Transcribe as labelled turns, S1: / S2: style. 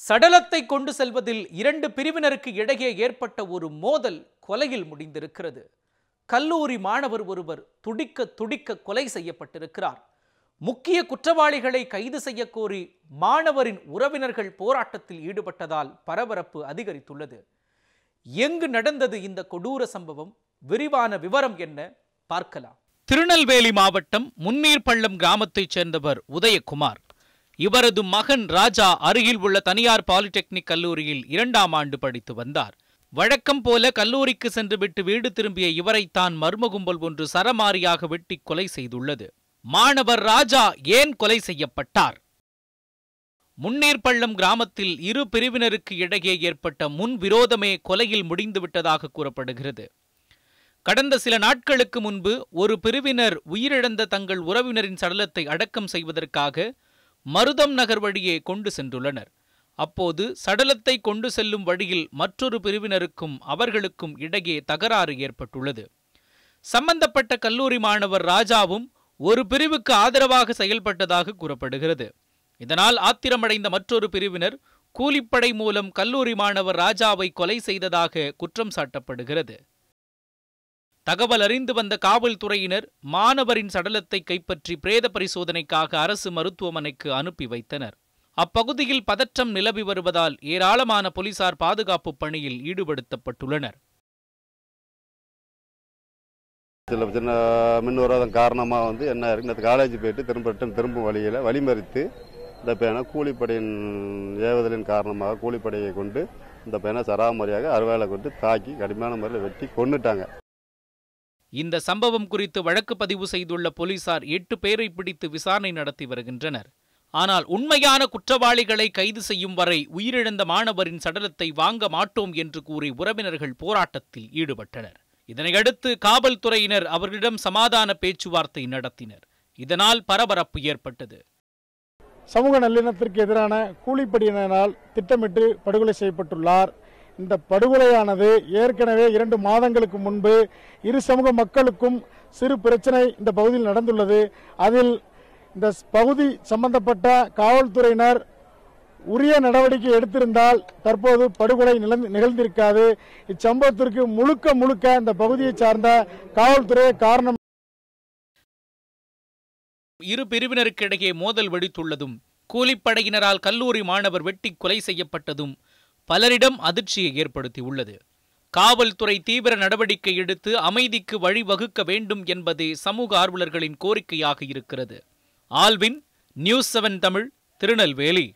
S1: சடலத்தை கொண்டு செல்வதில் இரண்டு பிரிவினருக்கு இடையே ஏற்பட்ட ஒரு மோதல் கொலையில் முடிந்திருக்கிறது. கல்லூரி மாணவர் ஒருவர் துடிக்க துடிக்க கொலை செய்யப்பட்டிருக்கிறார். முக்கிய குற்றவாளிகளை கைது செய்ய கோரி மாணவரின் உறவினர்கள் போராட்டத்தில் ஈடுபட்டதால் பரபரப்பு அதிகரித்துள்ளது. எங்கு நடந்தது இந்த கொடூர சம்பவம்? விரிவான விவரம் என்ன? பார்க்கலாம். திருநெல்வேலி மாவட்டம் முன்னீர்பள்ளம் கிராமத்தைச் சேர்ந்தவர் உதயகுமார். இவரது மகன் ராஜா அருகில் உள்ள தனியார் பாலிடெக்னிக் கல்லூரியில் இரண்டாம் ஆண்டு படித்து வந்தார். வழக்கம் போல கல்லூரிக்கு சென்றுவிட்டு வீடு திரும்பிய இவரைத்தான் மர்ம கும்பல் ஒன்று சரமாரியாக வெட்டி கொலை செய்துள்ளது. மாணவர் ராஜா ஏன் கொலை செய்யப்பட்டார்? முன்னீர்பள்ளம் கிராமத்தில் இரு பிரிவினருக்கு இடையே ஏற்பட்ட முன் விரோதமே கொலையில் முடிந்துவிட்டதாக கூறப்படுகிறது. கடந்த சில நாட்களுக்கு முன்பு ஒரு பிரிவினர் உயிரிழந்த தங்கள் உறவினரின் சடலத்தை அடக்கம் செய்வதற்காக மருதம் நகர் வழியே கொண்டு சென்றுள்ளனர். அப்போது சடலத்தை கொண்டு செல்லும் வழியில் மற்றொரு பிரிவினருக்கும் அவர்களுக்கும் இடையே தகராறு ஏற்பட்டுள்ளது. சம்பந்தப்பட்ட கல்லூரி மாணவர் ராஜாவும் ஒரு பிரிவுக்கு ஆதரவாக செயல்பட்டதாக கூறப்படுகிறது. இதனால் ஆத்திரமடைந்த மற்றொரு பிரிவினர் கூலிப்படை மூலம் கல்லூரி மாணவர் ராஜாவை கொலை செய்ததாக குற்றம் சாட்டப்படுகிறது. தகவல் அறிந்து வந்த காவல்துறையினர் மாணவரின் சடலத்தை கைப்பற்றி பிரேத பரிசோதனைக்காக அரசு மருத்துவமனைக்கு அனுப்பி வைத்தனர். அப்பகுதியில் பதற்றம் நிலவி வருவதால் ஏராளமான போலீசார் பாதுகாப்பு பணியில் ஈடுபடுத்தப்பட்டுள்ளனர்.
S2: சில சின்ன மின் விரோதம் காரணமாக வந்து என்ன இருக்கு காலேஜ் போயிட்டு திரும்ப ரிட்டன் திரும்பும் வழியில் வழிமறித்து இந்த பேனை கூலிப்படையின் ஏவுதலின் காரணமாக கூலிப்படையை கொண்டு இந்த பேனை சராமரியாக அறுவேலை கொண்டு தாக்கி கடுமையான முறையில் வெட்டி கொண்டுட்டாங்க
S1: இந்த சம்பவம் குறித்து வழக்கு பதிவு செய்துள்ள போலீசார் எட்டு பேரை பிடித்து விசாரணை நடத்தி வருகின்றனர். ஆனால் உண்மையான குற்றவாளிகளை கைது செய்யும் வரை உயிரிழந்த மாணவரின் சடலத்தை வாங்க மாட்டோம் என்று கூறி உறவினர்கள் போராட்டத்தில் ஈடுபட்டனர். இதனையடுத்து காவல்துறையினர் அவர்களிடம் சமாதான பேச்சுவார்த்தை நடத்தினர். இதனால் பரபரப்பு ஏற்பட்டது.
S3: சமூக நல்லிணத்திற்கு எதிரான கூலிப்படியினரால் திட்டமிட்டு படுகொலை செய்யப்பட்டுள்ளார். இந்த படுகொலையானது ஏற்கனவே இரண்டு மாதங்களுக்கு முன்பு இரு சமூக மக்களுக்கும் சிறு பிரச்சனை இந்த பகுதியில் நடந்துள்ளது. அதில் இந்த பகுதி சம்பந்தப்பட்ட காவல்துறையினர் உரிய நடவடிக்கை எடுத்திருந்தால் தற்போது படுகொலை நிகழ்ந்திருக்காது. இச்சம்பவத்திற்கு முழுக்க முழுக்க இந்த பகுதியை சார்ந்த காவல்துறை காரணம்.
S1: இரு பிரிவினருக்கிடையே மோதல் வெடித்துள்ளதும் கூலிப்படையினரால் கல்லூரி மாணவர் வெட்டி கொலை செய்யப்பட்டதும் பலரிடம் அதிர்ச்சியை ஏற்படுத்தியுள்ளது. காவல்துறை தீவிர நடவடிக்கை எடுத்து அமைதிக்கு வழிவகுக்க வேண்டும் என்பதே சமூக ஆர்வலர்களின் கோரிக்கையாக இருக்கிறது. Alvin news seven Tamil Tirunelveli.